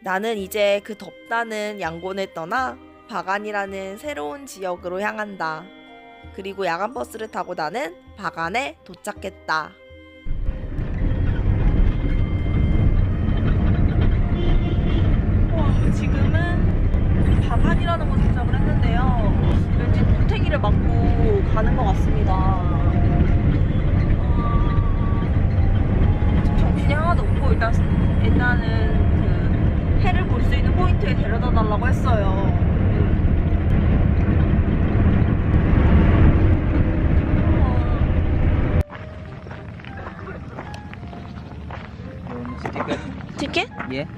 나는 이제 그 덥다는 양곤을 떠나 바간이라는 새로운 지역으로 향한다. 그리고 야간 버스를 타고 나는 바간에 도착했다. 와, 지금은 바간이라는 곳에 도착을 했는데요. 왠지 도태기를 맞고 가는 것 같습니다. 어, 정신이 하나도 없고 일단 일단은 수 있는 포인트에 데려다 달라고 했어요. Ticket? 티켓? Yeah.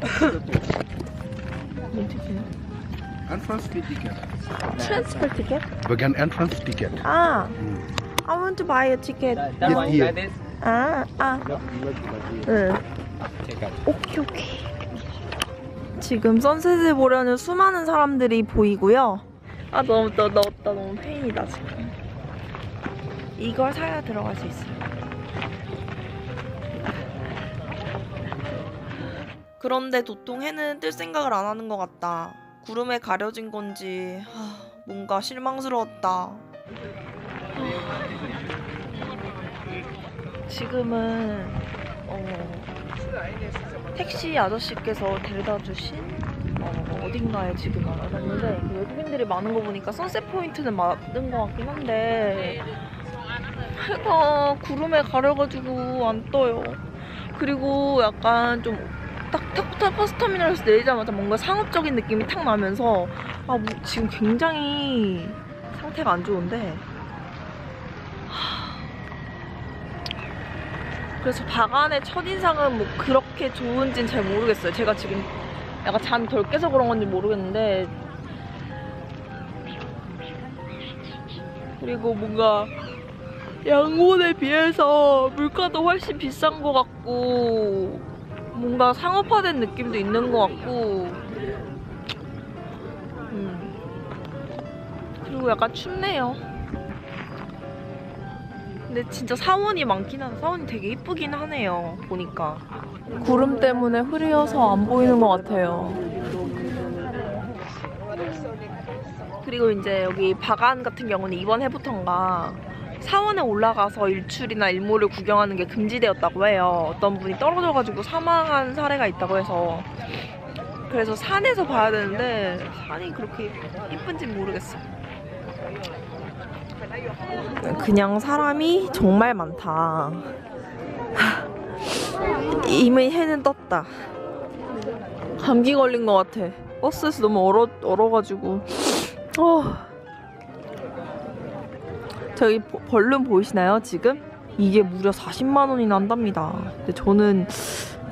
Entrance fee ticket. 트랜스퍼 티켓? Vegan entrance ticket. 아, I want to buy a ticket. That, that Yes, one yeah. like this. 아, 아. 오케이 오케이. 지금 선셋을 보려는 수많은 사람들이 보이고요. 아 너무 너 넣었다 너무 페인이다 지금. 이걸 사야 들어갈 수 있어요. 그런데 도통 해는 뜰 생각을 안 하는 것 같다. 구름에 가려진 건지 하, 뭔가 실망스러웠다. 지금은 어, 택시 아저씨께서 데려다 주신 어, 어딘가에 지금 와봤는데 그 외국인들이 많은 거 보니까 선셋 포인트는 맞는 것 같긴 한데 해가 구름에 가려가지고 안 떠요. 그리고 약간 좀딱 타쿠타 버스터미널에서 내리자마자 뭔가 상업적인 느낌이 탁 나면서 아 뭐, 지금 굉장히 상태가 안 좋은데 그래서 바간의 첫인상은 뭐 그렇게 좋은지는 잘 모르겠어요. 제가 지금 약간 잠이 덜 깨서 그런 건지 모르겠는데 그리고 뭔가 양곤에 비해서 물가도 훨씬 비싼 것 같고 뭔가 상업화된 느낌도 있는 것 같고 음. 그리고 약간 춥네요. 근데 진짜 사원이 많긴 한 사원이 되게 이쁘긴 하네요 보니까. 구름 때문에 흐려서 안 보이는 것 같아요. 그리고 이제 여기 바간 같은 경우는 이번 해부터인가 사원에 올라가서 일출이나 일몰을 구경하는 게 금지되었다고 해요. 어떤 분이 떨어져가지고 사망한 사례가 있다고 해서. 그래서 산에서 봐야 되는데 산이 그렇게 이쁜진 모르겠어요 그냥 사람이 정말 많다. 하, 이미 해는 떴다. 감기 걸린 것 같아. 버스에서 너무 얼어 얼어가지고. 어. 저기 보- 벌룬 보이시나요 지금? 이게 무려 40만 원이 난답니다. 근데 저는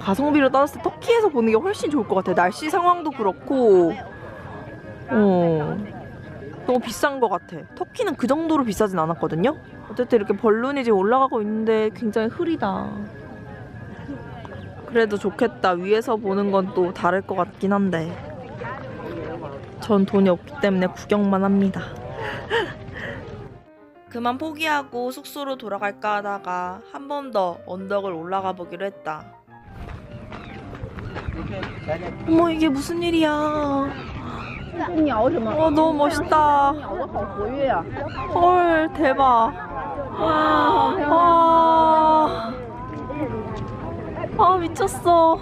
가성비로 따졌을 때 터키에서 보는 게 훨씬 좋을 것 같아요. 날씨 상황도 그렇고. 어. 너무 비싼 것 같아. 터키는 그 정도로 비싸진 않았거든요. 어쨌든 이렇게 벌룬이 지금 올라가고 있는데 굉장히 흐리다. 그래도 좋겠다. 위에서 보는 건 또 다를 것 같긴 한데. 전 돈이 없기 때문에 구경만 합니다. 그만 포기하고 숙소로 돌아갈까 하다가 한 번 더 언덕을 올라가 보기로 했다. 어머 이게 무슨 일이야? 어 너무 멋있다. 헐 대박. 와. 와. 아 미쳤어.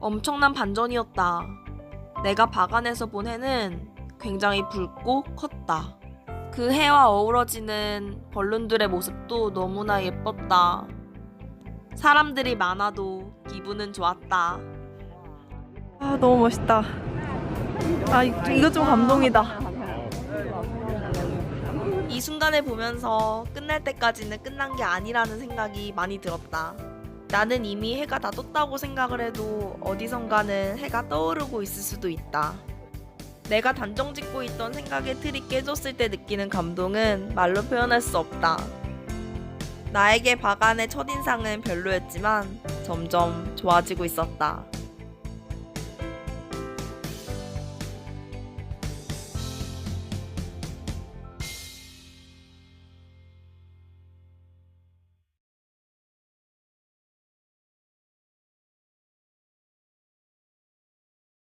엄청난 반전이었다. 내가 바간에서 본 해는 굉장히 붉고 컸다. 그 해와 어우러지는 벌룬들의 모습도 너무나 예뻤다. 사람들이 많아도 기분은 좋았다. 아, 너무 멋있다. 아 이- 이거 좀 감동이다. 이 순간을 보면서 끝날 때까지는 끝난 게 아니라는 생각이 많이 들었다. 나는 이미 해가 다 떴다고 생각을 해도 어디선가는 해가 떠오르고 있을 수도 있다. 내가 단정 짓고 있던 생각의 틀이 깨졌을 때 느끼는 감동은 말로 표현할 수 없다. 나에게 바간의 첫인상은 별로였지만 점점 좋아지고 있었다.